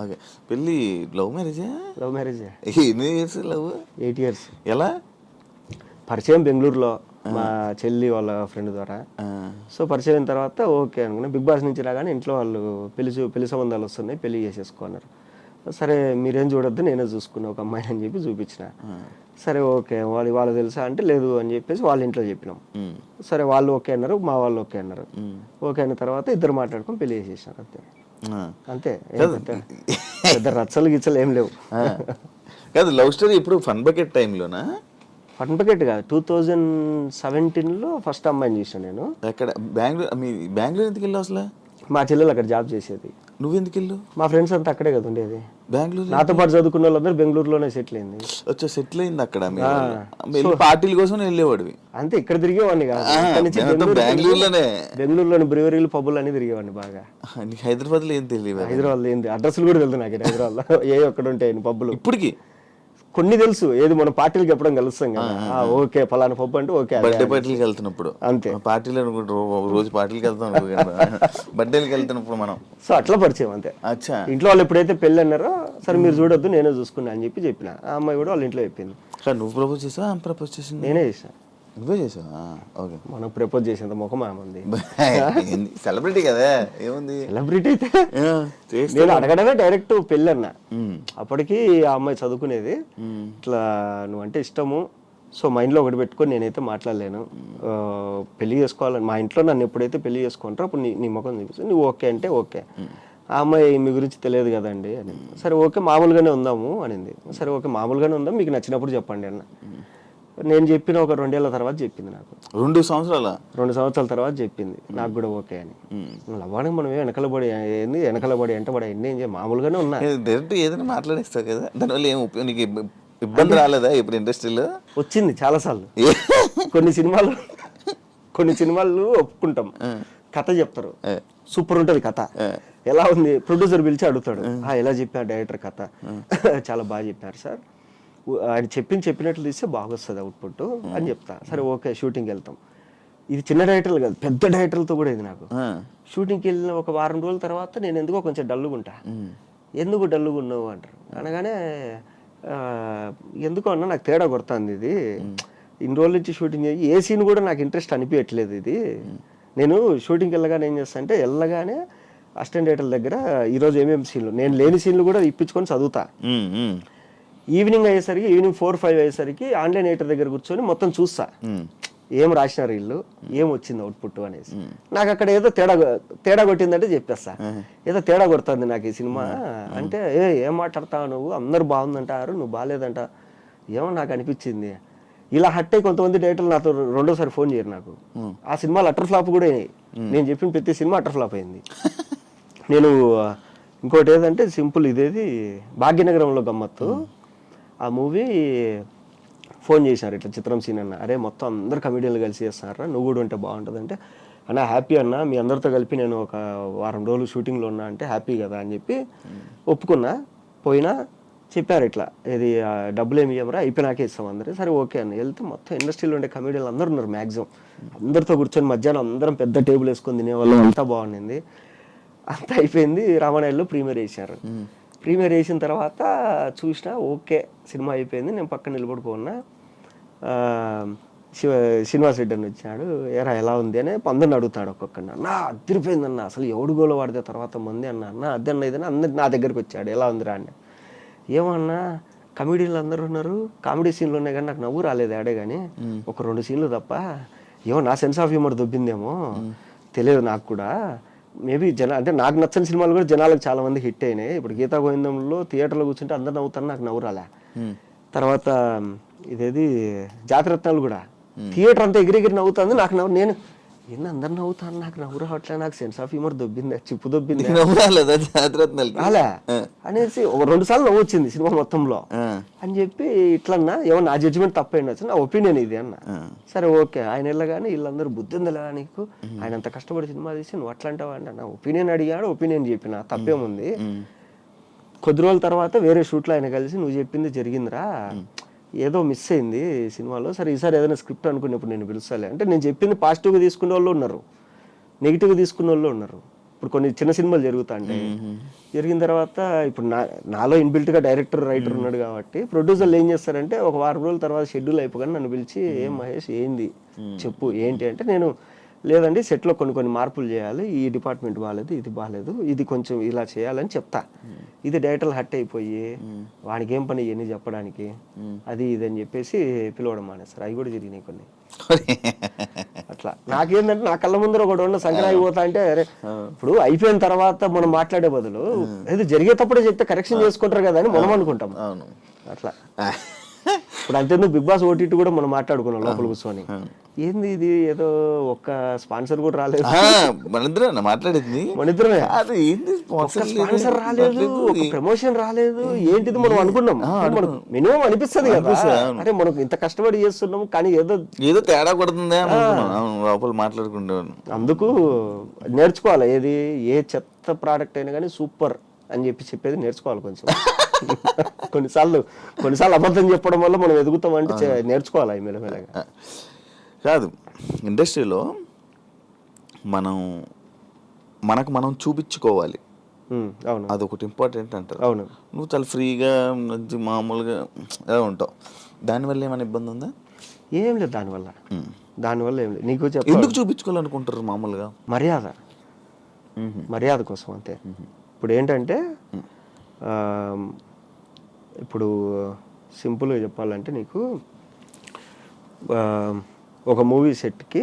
Okay. పెళ్ళి love మ్యారేజా? Love marriage? ఎన్ని ఇయర్స్ లవ్? ఎయిట్ ఇయర్స్ ఎలా? పరిచయం బెంగళూరులో మా చెల్లి వాళ్ళ ఫ్రెండ్ ద్వారా. సో పరిచయం అయిన తర్వాత ఓకే అనుకున్నా. బిగ్ బాస్ నుంచి రాగానే ఇంట్లో వాళ్ళు పెళ్ళి పెళ్ళి సంబంధాలు వస్తున్నాయి పెళ్ళి చేసేసుకున్నారు సరే మీరేం చూడొద్దు నేనే చూసుకున్నా ఒక అమ్మాయిని అని చెప్పి చూపించిన. సరే ఓకే. వాళ్ళు వాళ్ళు తెలుసా అంటే లేదు అని చెప్పేసి వాళ్ళ ఇంట్లో చెప్పినాం. సరే వాళ్ళు ఓకే అన్నారు మా వాళ్ళు ఓకే అన్నారు. ఓకే అయిన తర్వాత ఇద్దరు మాట్లాడుకొని పెళ్ళి చేసేసినారు అంతే. అంతే పెద్ద రచ్చలు గిచ్చలు ఏం లేవు. కాదు లవ్ స్టోరీ ఇప్పుడు ఫన్ బకెట్ టైంలోనా? ఫన్ బకెట్ కాదు టూ థౌజండ్ సెవెంటీన్లో ఫస్ట్ అమ్మాయిని చూసాను నేను. ఎక్కడ? బెంగళూరు మీ బెంగళూరు ఎందుకు వెళ్ళావు అసలు? మా చెల్లెలు అక్కడ జాబ్ చేసేది. నువ్వెందుకు వెళ్ళు మా ఫ్రెండ్స్ అంతా అక్కడే కదా ఉండేది. బెంగళూరు నాతో పాటు చదువుకున్న వాళ్ళందరూ బెంగళూరులోనే సెటిల్ అయింది. వచ్చా సెటిల్ అయింది అక్కడ పార్టీల కోసం వెళ్ళేవాడివి. అంతే ఇక్కడ తిరిగేవాడిని కాదు. బెంగళూరులోనే. బెంగళూరులోని బ్రివరీలు పబ్బులు అన్ని తిరిగేవాడిని బాగా. హైదరాబాద్లో ఏం తెలియదు. హైదరాబాద్ ఏంది అడ్రస్లు కూడా తెలుసు నాకు హైదరాబాద్లో. ఏ ఒక్కడ ఉంటాయి పబ్బులు. ఇప్పటికి? కొన్ని తెలుసు. ఏది మన పార్టీలకు ఎప్పుడైనా కలుస్తాం కదా. ఓకే ఫలానా పబ్బు అంటే ఓకే. బర్త్డే పార్టీలకి వెళ్తున్నప్పుడు. అంతే. పార్టీలు అనుకుంటారు రోజు పార్టీలకి వెళ్తాం బర్త్డేలకి వెళ్తున్నప్పుడు మనం. సో అట్లా పరిచయం అంతే. అచ్చా. ఇంట్లో వాళ్ళు ఎప్పుడైతే పెళ్ళి అన్నారో సరే మీరు చూడొద్దు నేనే చూసుకున్నా అని చెప్పి చెప్పిన. ఆ అమ్మాయి కూడా వాళ్ళ ఇంట్లో చెప్పింది. నువ్వు ప్రపోజ్ చేసావా? ప్రపోజ్ చేసింది? నేనే చేసిన నువ్వే చేసావా? ఓకే. మనకు ప్రపోజ్ చేసేంత ముఖం ఆమంది. సెలబ్రిటీ కదా ఏముంది? సెలబ్రిటీ అయితే నేను అడగడమే డైరెక్ట్ పెళ్ళి అన్న ఉమ్, అప్పటికి ఆ అమ్మాయి చదువుకునేది. ఇట్లా నువ్వంటే ఇష్టము. సో మైండ్లో ఒకటి పెట్టుకొని నేనైతే మాట్లాడలేను. పెళ్ళి చేసుకోవాలని మా ఇంట్లో నన్ను ఎప్పుడైతే పెళ్ళి చేసుకుంటారో అప్పుడు నీ నీ ముఖం చూపిస్తాను నువ్వు ఓకే అంటే ఓకే. ఆ అమ్మాయి మీ గురించి తెలియదు కదండి అని. సరే ఓకే మామూలుగానే ఉందాము అనింది. సరే ఓకే మామూలుగానే ఉందాం మీకు నచ్చినప్పుడు చెప్పండి అన్న. నేను చెప్పిన ఒక రెండేళ్ళ తర్వాత చెప్పింది నాకు. రెండు సంవత్సరాల? రెండు సంవత్సరాల తర్వాత చెప్పింది. నాకు కూడా ఓకే అని. లవ్వానికి మనం ఏం వెనకల పడి ఏంది? వెనకల పడి ఎంట పడి ఎన్ని ఏం మామూలుగానే ఉన్నా. డైరెక్ట్ ఏదైనా మాట్లాడేస్తావు కదా. దానివల్ల ఏం నీకు ఇబ్బంది రాలేదా ఇప్పుడు ఇండస్ట్రీలో వచ్చింది చాలాసార్లు. కొన్ని సినిమాలు కొన్ని సినిమాలు ఒప్పుకుంటాం. కథ చెప్తారు. సూపర్ ఉంటది కథ. ఎలా ఉంది? ప్రొడ్యూసర్ పిలిచి అడుగుతాడు. "ఆ, ఎలా చెప్పారు డైరెక్టర్ కథ? చాలా బాగా చెప్పారు సార్. ఆయన చెప్పింది చెప్పినట్లు తీస్తే బాగొస్తుంది అవుట్పుట్ అని చెప్తా. సరే ఓకే షూటింగ్కి వెళ్తాం. ఇది చిన్న డైరెక్టర్లు కాదు పెద్ద డైరెక్టర్లతో కూడా ఇది నాకు. షూటింగ్కి వెళ్ళిన ఒక వారం రోజుల తర్వాత నేను ఎందుకో కొంచెం డల్లుగా ఉంటా. ఎందుకు డల్లుగా ఉన్నావు అంటారు. అనగానే ఎందుకో అన్నా నాకు తేడా కొడుతుంది ఇది. ఇన్ని రోజుల నుంచి షూటింగ్ చేయి. ఏ సీన్ కూడా నాకు ఇంట్రెస్ట్ అనిపించట్లేదు ఇది. నేను షూటింగ్కి వెళ్ళగానే ఏం చేస్తా అంటే వెళ్ళగానే అసిస్టెంట్ డైరెక్టర్ దగ్గర ఈరోజు ఏమేమి సీన్లు నేను లేని సీన్లు కూడా ఇప్పించుకొని చదువుతా. ఈవినింగ్ అయ్యేసరికి ఈవినింగ్ ఫోర్ ఫైవ్ అయ్యేసరికి ఆన్లైన్ ఎడిటర్ దగ్గర కూర్చొని మొత్తం చూస్తా. ఏం రాసినారు వీళ్ళు? ఏం వచ్చింది అవుట్పుట్ అనేసి. నాకు అక్కడ ఏదో తేడా తేడా కొట్టిందంటే చెప్పేస్తా. ఏదో తేడా కొడుతుంది నాకు ఈ సినిమా. అంటే ఏ ఏం మాట్లాడతావు నువ్వు? అందరు బాగుందంటారు నువ్వు బాగాలేదంట ఏమో నాకు అనిపించింది. ఇలా హట్ అయ్యి కొంతమంది డైరెక్టర్లు నాతో రెండోసారి ఫోన్ చేయరు నాకు. ఆ సినిమాలు అటర్ ఫ్లాప్ కూడా అయినాయి. నేను చెప్పిన ప్రతి సినిమా అటర్ ఫ్లాప్ అయింది. నేను ఇంకోటి ఏదంటే సింపుల్ ఇదేది భాగ్యనగరంలో గమ్మత్తు. ఆ మూవీ ఫోన్ చేశారు ఇట్లా చిత్రం సీన్ అన్న. అరే మొత్తం అందరు కమెడీలు కలిసి చేస్తున్నారా నువ్వు కూడా ఉంటే బాగుంటుంది అంటే అన్న హ్యాపీ అన్న మీ అందరితో కలిపి నేను ఒక వారం రోజులు షూటింగ్లో ఉన్నా అంటే హ్యాపీ కదా అని చెప్పి ఒప్పుకున్నా. పోయినా చెప్పారు ఇట్లా ఇది డబ్బులు ఏమి ఇవ్వరా? అయిపోయినాకే ఇస్తాం అందరూ సరే ఓకే అన్న. వెళ్తే మొత్తం ఇండస్ట్రీలో ఉండే కమెడీలు అందరూ ఉన్నారు మ్యాక్సిమం అందరితో కూర్చొని మధ్యాహ్నం అందరం పెద్ద టేబుల్ వేసుకొని తినేవాళ్ళం అంతా బాగుండింది. అంతా అయిపోయింది. రామానాయుడులో ప్రీమియర్ వేసారు ప్రీమియర్ వేసిన తర్వాత చూసిన ఓకే సినిమా అయిపోయింది నేను పక్కన నిలబడుకున్నా శివ శ్రీనివాస్ రెడ్డి అని వచ్చాడు ఎరా ఎలా ఉంది? అని అందరిని అడుగుతాడు ఒక్కొక్కడిని. అన్న అదిరిపోయింది అన్న అసలు ఎవడు గోల వాడితే తర్వాత మంది అన్న అన్న అద్దె అన్న ఇదని అందరు నా దగ్గరికి వచ్చాడు ఎలా ఉందిరా? అని. ఏమన్నా కమెడీలు అందరూ ఉన్నారు కామెడీ సీన్లు ఉన్నాయి కానీ నాకు నవ్వు రాలేదు ఆడే కానీ ఒక రెండు సీన్లు తప్ప ఏమో నా సెన్స్ ఆఫ్ హ్యూమర్ దొబ్బిందేమో. తెలియదు నాకు కూడా. మేబీ జన అంటే నాకు నచ్చని సినిమాలు కూడా జనాలకు చాలా మంది హిట్ అయినాయి. ఇప్పుడు గీతా గోవిందంలో థియేటర్లో కూర్చుంటే అందరు నవ్వుతారు నాకు నవ్వు రాలే తర్వాత ఇదేది? జాతిరత్నాలు కూడా. థియేటర్ అంతా ఎగిరెగిరి నవ్వుతుంది నాకు నవ్వు నేను ఎన్ని అందరు నవ్వుతాను నాకు నవ్వు రావట్లే నాకు సెన్స్ ఆఫ్ హ్యూమర్ దొబ్బింది చిప్పు దొబ్బింది. రాలే. అనేసి ఒక రెండు సార్లు నవ్వు వచ్చింది సినిమా మొత్తంలో. అని చెప్పి ఇట్లన్నా ఏమో నా జడ్జిమెంట్ తప్పైండొచ్చు నా ఒపీనియన్ ఇది అన్న. సరే ఓకే ఆయన వెళ్ళగానే వీళ్ళందరూ బుద్ధి ఉందిలే నీకు ఆయన అంత కష్టపడి సినిమా తీసి నువ్వు అట్లా అంటావా అంటే నా ఒపీనియన్ అడిగాడు ఒపీనియన్ చెప్పిన తప్పేముంది. కొద్ది రోజుల తర్వాత వేరే షూట్లో ఆయన కలిసి నువ్వు చెప్పింది జరిగిందిరా. ఏదో మిస్ అయింది సినిమాలో. సరే ఈసారి ఏదైనా స్క్రిప్ట్ అనుకున్నప్పుడు నేను పిలుస్తాలే. అంటే నేను చెప్పింది పాజిటివ్గా తీసుకునే వాళ్ళు ఉన్నారు. నెగిటివ్గా తీసుకునే వాళ్ళు ఉన్నారు. ఇప్పుడు కొన్ని చిన్న సినిమాలు జరుగుతాయి జరిగిన తర్వాత ఇప్పుడు నా నాలో ఇన్బిల్ట్గా డైరెక్టర్ రైటర్ ఉన్నాడు కాబట్టి ప్రొడ్యూసర్లు ఏం చేస్తారంటే ఒక వారం రోజుల తర్వాత షెడ్యూల్ అయిపోగానే నన్ను పిలిచి ఏం మహేష్ ఏంది? చెప్పు ఏంటి? అంటే నేను లేదండి సెట్లో కొన్ని కొన్ని మార్పులు చేయాలి ఈ డిపార్ట్మెంట్ బాగాలేదు ఇది బాగాలేదు ఇది కొంచెం ఇలా చేయాలని చెప్తా. ఇది డైరెక్టర్ హట్ అయిపోయి వానికి ఏం పని ఇవన్నీ చెప్పడానికి అది ఇది అని చెప్పేసి పిలవడం మానేస్తారు. అవి కూడా జరిగినాయి కొన్ని. అట్లా. నాకేంటంటే నా కళ్ళ ముందర ఒకటి ఉన్న సంక్రాంతి పోతా అంటే అరే ఇప్పుడు అయిపోయిన తర్వాత మనం మాట్లాడే బదులు ఏదో జరిగేటప్పుడే చెప్తే కరెక్షన్ చేసుకుంటారు కదా అని మనం అనుకుంటాం. అట్లా. ఇప్పుడు అంతేందుకు బిగ్ బాస్ ఓటీటీ కూడా మనం మాట్లాడుకున్నాం లోపల కూర్చొని. ఏంది ఇది? ఏదో ఒక్క స్పాన్సర్ కూడా రాలేదు. మనిద్దరం మాట్లాడింది. మన ఇద్దరమే? అది ఏంది స్పాన్సర్ రాలేదు ప్రమోషన్ రాలేదు ఏంటిది మనం అనుకున్నాం? మనకు మినిమం అనిపిస్తుంది కదా. అరే మనకు ఇంత కష్టపడి చేస్తున్నాం కానీ ఏదో ఏదో తేడా కొడుతుందే లోపల మాట్లాడుకుంటాను అందుకు నేర్చుకోవాలి. ఏది ఏ చెత్త ప్రోడక్ట్ అయినా కానీ సూపర్. అని చెప్పి చెప్పేది నేర్చుకోవాలి కొంచెం. కొన్నిసార్లు కొన్నిసార్లు అబద్ధం చెప్పడం వల్ల మనం ఎదుగుతామంటే చే- నేర్చుకోవాలి మెల్లమెల్లగా. కాదు. ఇండస్ట్రీలో మనం మనకు మనం చూపించుకోవాలి. అవును. అదొకటి ఇంపార్టెంట్ అంటారు. అవును. నువ్వు చాలా ఫ్రీగా మంచి మామూలుగా ఎలా ఉంటావు. దానివల్ల ఏమైనా ఇబ్బంది ఉందా? ఏం లేదు దానివల్ల. దానివల్ల ఏం లేదు. నీకు చెప్ప. ఎందుకు చూపించుకోవాలనుకుంటారు మామూలుగా? మర్యాద. మర్యాద కోసం అంతే. ఇప్పుడు ఏంటంటే ఇప్పుడు సింపుల్గా చెప్పాలంటే నీకు ఒక మూవీ సెట్కి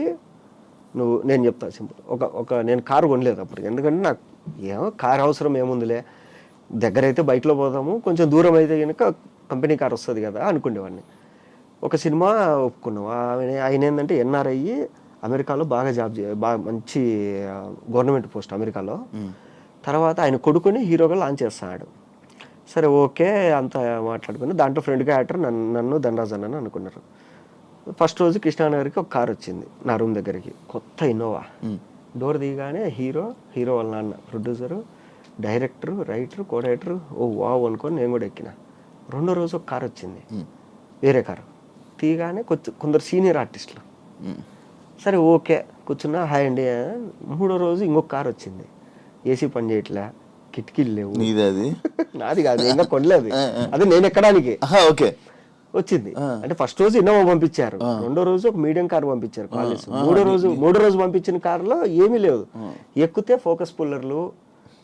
నువ్వు నేను చెప్తా సింపుల్ ఒక ఒక నేను కారు కొనలేదు అప్పుడు ఎందుకంటే నాకు ఏమో కారు అవసరం ఏముందిలే. దగ్గర అయితే బైక్లో పోదాము కొంచెం దూరం అయితే కనుక కంపెనీ కార్ వస్తుంది కదా అనుకునేవాడిని. ఒక సినిమా ఒప్పుకున్నాం. ఆయన ఆయన ఏంటంటే ఎన్ఆర్ఐ అమెరికాలో బాగా జాబ్ బాగా మంచి గవర్నమెంట్ పోస్ట్ అమెరికాలో. తర్వాత ఆయన కొడుకుని హీరోగా లాంచ్ చేస్తున్నాడు సరే ఓకే అంత మాట్లాడుకుని దాంట్లో ఫ్రెండ్గా యాక్టర్ నన్ను నన్ను ధనరాజ్ అన్నని అనుకున్నారు. ఫస్ట్ రోజు కృష్ణానగర్కి ఒక కార్ వచ్చింది నా రూమ్ దగ్గరికి. కొత్త ఇన్నోవా. డోర్ దిగానే హీరో హీరో వాళ్ళ నాన్న producer director writer co director oh wow అనుకొని నేను కూడా ఎక్కిన. రెండో రోజు ఒక కార్ వచ్చింది. వేరే కారు. తీయగానే కొంచెం కొందరు సీనియర్ ఆర్టిస్టులు సరే ఓకే కూర్చున్నా హాయ్ అండి మూడో రోజు ఇంకొక కార్ వచ్చింది. ఏసీ పని చేయట్లే. కిటికీలు లేవు. నీది అది? నాది కాదు ఇంకా కొనలేదు. అదే నేను ఎక్కడానికి? ఓకే. వచ్చింది. అంటే ఫస్ట్ రోజు ఇన్నోవా పంపించారు. రెండో రోజు ఒక మీడియం కార్ పంపించారు కాలేజ్. మూడో రోజు మూడో రోజు పంపించిన కారులో ఏమీ లేదు ఎక్కితే ఫోకస్ పుల్లర్లు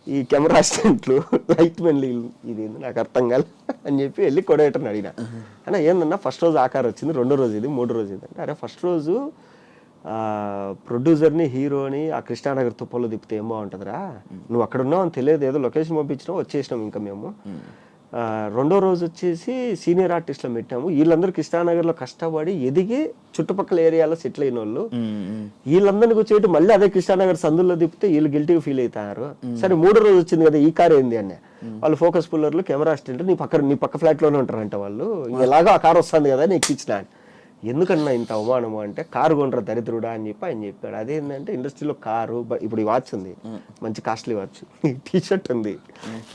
ఈ కెమెరా అసిస్టెంట్లు లైట్ మెన్లు ఇది నాకు అర్థం కాదు అని చెప్పి వెళ్ళి కొడేటర్ని అడిగిన. అన్న ఏందన్నా ఫస్ట్ రోజు ఆ కార్ వచ్చింది రెండో రోజు ఇది మూడో రోజు ఇది. అంటే అరే ఫస్ట్ రోజు ప్రొడ్యూసర్ని హీరోని ఆ కృష్ణానగర్ తుప్పల్లో తిప్పితే ఏం బాగుంటుందిరా? నువ్వు అక్కడ ఉన్నావు అని తెలియదు. ఏదో లొకేషన్ పంపించినావు వచ్చేసినాం ఇంకా మేము. రెండో రోజు వచ్చేసి సీనియర్ ఆర్టిస్ట్లో పెట్టాము. వీళ్ళందరూ కృష్ణానగర్లో కష్టపడి ఎదిగి చుట్టుపక్కల ఏరియాలో సెటిల్ అయిన వాళ్ళు. వీళ్ళందరినీ కూర్చోబెట్టి మళ్ళీ అదే కృష్ణానగర్ సందుల్లో తిప్పితే వీళ్ళు గిల్టీగా ఫీల్ అవుతారు. సరే మూడో రోజు వచ్చింది కదా ఈ కార్ ఏంది అని వాళ్ళు ఫోకస్ పుల్లర్లు కెమెరా అసిస్టెంట్ నీ పక్క నీ పక్క ఫ్లాట్లోనే ఉంటారంట వాళ్ళు. ఎలాగో ఆ కార్ వస్తుంది కదా నీకు ఇచ్చిన అని. ఎందుకన్నా ఇంత అవమానము అంటే కారు కొనరా దరిద్రుడా అని చెప్పి ఆయన చెప్పాడు. అదేంటంటే ఇండస్ట్రీలో కారు ఇప్పుడు ఈ వాచ్ ఉంది. మంచి కాస్ట్లీ వాచ్. టీ షర్ట్ ఉంది.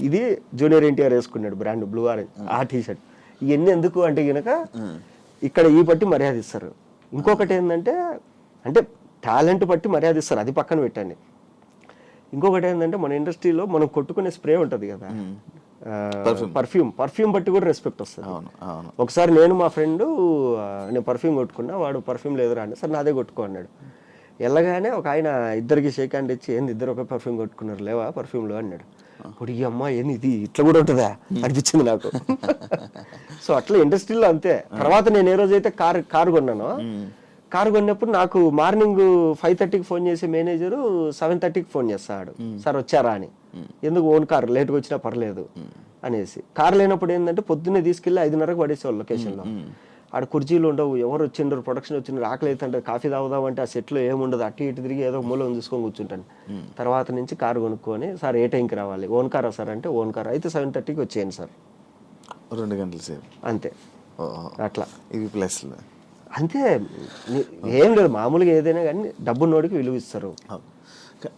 ఇది జూనియర్ ఎన్టీఆర్ వేసుకున్నాడు బ్రాండ్ బ్లూ ఆరెంజ్. ఆ టీ షర్ట్ ఇవన్నీ ఎందుకు అంటే గనక ఇక్కడ ఈ బట్టి మర్యాద ఇస్తారు. ఇంకొకటి ఏంటంటే అంటే టాలెంట్ బట్టి మర్యాద ఇస్తారు. అది పక్కన పెట్టండి. ఇంకొకటి ఏంటంటే మన ఇండస్ట్రీలో మనం కొట్టుకునే స్ప్రే ఉంటుంది కదా. పర్ఫ్యూమ్ పర్ఫ్యూమ్ బట్టి కూడా రెస్పెక్ట్ వస్తుంది. అవును అవును. ఒకసారి నేను మా ఫ్రెండ్ నేను పర్ఫ్యూమ్ కొట్టుకున్నా వాడు పర్ఫ్యూమ్ లేదురా అంటే సరే నాదే కొట్టుకో అన్నాడు. వెళ్ళగానే ఒక ఆయన ఇద్దరికి షేక్ హ్యాండ్ ఇచ్చి ఏంది ఇద్దరు ఒక పర్ఫ్యూమ్ కొట్టుకున్నారు లేవా పర్ఫ్యూమ్లో అన్నాడు. ఇప్పుడు ఈ అమ్మ ఏంది ఇది? ఇట్లా కూడా ఉంటుందా? అనిపించింది నాకు. సో అట్లా ఇండస్ట్రీలో అంతే. తర్వాత నేను ఏ రోజైతే కార్ కారు కొన్నానో కారు కొన్నప్పుడు నాకు మార్నింగ్ ఫైవ్ థర్టీకి ఫోన్ చేసే మేనేజరు సెవెన్ థర్టీకి ఫోన్ చేస్తాడు. సార్ వచ్చారా? అని. ఎందుకు ఓన్ కార్ లేట్గా వచ్చినా పర్లేదు అనేసి. కార్ లేనప్పుడు ఏంటంటే పొద్దున్నే తీసుకెళ్ళి ఐదున్నరకు పడేసేవాళ్ళు లొకేషన్లో. ఆడ కుర్చీలు ఉండవు ఎవరు వచ్చిండ్రు ప్రొడక్షన్ వచ్చిండ్రు ఆకలి అవుతుంటే కాఫీ తాగుదామంటే ఆ సెట్లో ఏముండదు అటు ఇటు తిరిగి ఏదో మూలం చూసుకొని కూర్చుంటాను. తర్వాత నుంచి కారు కొనుక్కొని సార్ ఏ టైంకి రావాలి? ఓన్ కారా సార్? అంటే ఓన్ కార్. అయితే సెవెన్ థర్టీకి వచ్చేయండి సార్. రెండు గంటల సేపు. అంతే. అట్లా. ఇవి ప్లస్లు. అంతే. ఏం లేదు మామూలుగా ఏదైనా కానీ డబ్బు నోడికి విలువ ఇస్తారు.